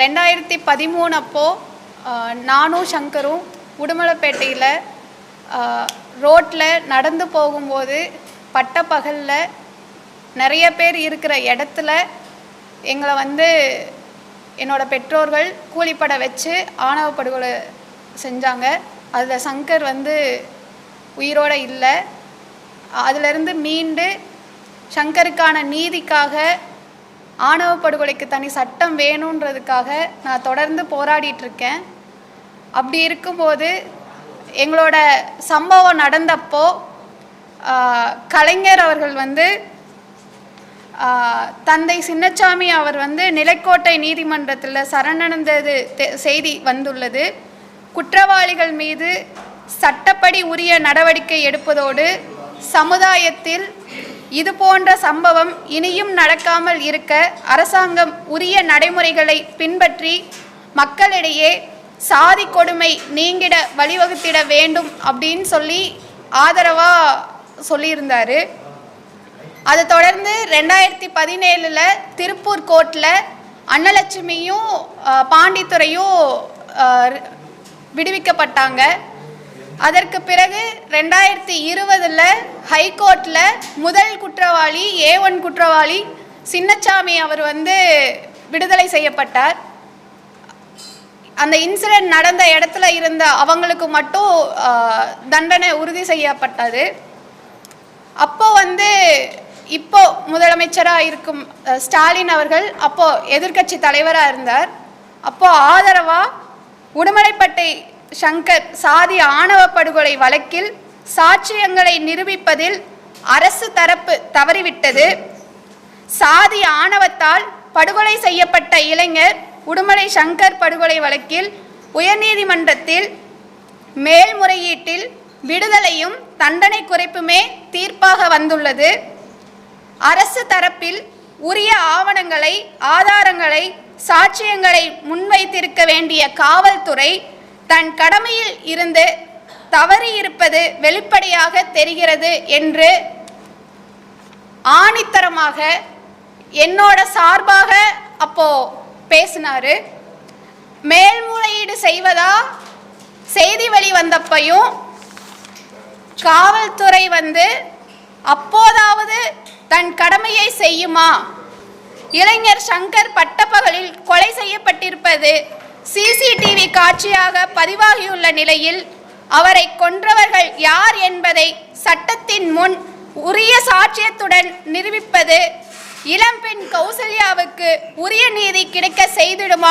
ரெண்டாயிரத்தி பதிமூணு அப்போ நானும் சங்கரும் உடுமலைப்பேட்டையில் ரோட்டில் நடந்து போகும்போது பட்டப்பகலில் நிறைய பேர் இருக்கிற இடத்துல எங்களை வந்து என்னோடய பெற்றோர்கள் கூலிப்பட வச்சு ஆணவ படுகொலை செஞ்சாங்க. அதில் சங்கர் வந்து உயிரோட இல்லை. அதிலிருந்து மீண்டு சங்கருக்கான நீதிக்காக ஆணவ படுகொலைக்கு தனி சட்டம் வேணுன்றதுக்காக நான் தொடர்ந்து போராடிட்டு இருக்கேன் அப்படி இருக்கும்போது எங்களோட சம்பவம் நடந்தப்போ கலைஞர் அவர்கள் வந்து தந்தை சின்னச்சாமி அவர் வந்து நிலைக்கோட்டை நீதிமன்றத்தில் சரணடைந்தது தெ- செய்தி வந்துள்ளது. குற்றவாளிகள் மீது சட்டப்படி உரிய நடவடிக்கை எடுப்பதோடு சமுதாயத்தில் இது போன்ற சம்பவம் இனியும் நடக்காமல் இருக்க அரசாங்கம் உரிய நடைமுறைகளை பின்பற்றி மக்களிடையே சாதி கொடுமை நீங்கிட வழிவகுத்திட வேண்டும் அப்படின்னு சொல்லி ஆதரவாக சொல்லியிருந்தார். அதை தொடர்ந்து ரெண்டாயிரத்தி பதினேழில் திருப்பூர் கோர்ட்டில் அன்னலட்சுமியும் பாண்டித்துறையும் விடுவிக்கப்பட்டாங்க. அதற்கு பிறகு ரெண்டாயிரத்தி இருபதில் ஹைகோர்ட்டில் முதல் குற்றவாளி ஏ ஒன் குற்றவாளி சின்னச்சாமி அவர் வந்து விடுதலை செய்யப்பட்டார். அந்த இன்சிடென்ட் நடந்த இடத்துல இருந்த அவங்களுக்கு மட்டும் தண்டனை உறுதி செய்யப்பட்டது. அப்போ வந்து இப்போ முதலமைச்சராக இருக்கும் ஸ்டாலின் அவர்கள் அப்போ எதிர்க்கட்சி தலைவராக இருந்தார். அப்போ ஆதரவாக உடுமலைப்பட்டை சங்கர் சாதி ஆணவ படுகொலை வழக்கில் சாட்சியங்களை நிரூபிப்பதில் அரசு தரப்பு தவறிவிட்டது. சாதி ஆணவத்தால் படுகொலை செய்யப்பட்ட இளைஞர் உடுமலை சங்கர் படுகொலை வழக்கில் உயர்நீதிமன்றத்தில் மேல்முறையீட்டில் விடுதலையும் தண்டனை குறைப்புமே தீர்ப்பாக வந்துள்ளது. அரசு தரப்பில் உரிய ஆவணங்களை ஆதாரங்களை சாட்சியங்களை முன்வைத்திருக்க வேண்டிய காவல்துறை தன் கடமையில் இருந்து தவறியிருப்பது வெளிப்படையாக தெரிகிறது என்று ஆணித்தரமாக என்னோட சார்பாக அப்போ பேசினாரு. மேல்முறையீடு செய்வதா? செய்தி வழி வந்தப்பையும் காவல்துறை வந்து அப்போதாவது தன் கடமையை செய்யுமா? இளைஞர் சங்கர் பட்டப்பகலில் கொலை செய்யப்பட்டிருப்பது சிசிடிவி காட்சியாக பதிவாகியுள்ள நிலையில் அவரை கொன்றவர்கள் யார் என்பதை சட்டத்தின் முன் உரிய சாட்சியத்துடன் நிரூபிப்பது இளம்பெண் கௌசல்யாவுக்கு உரிய நீதி கிடைக்க செய்திடுமா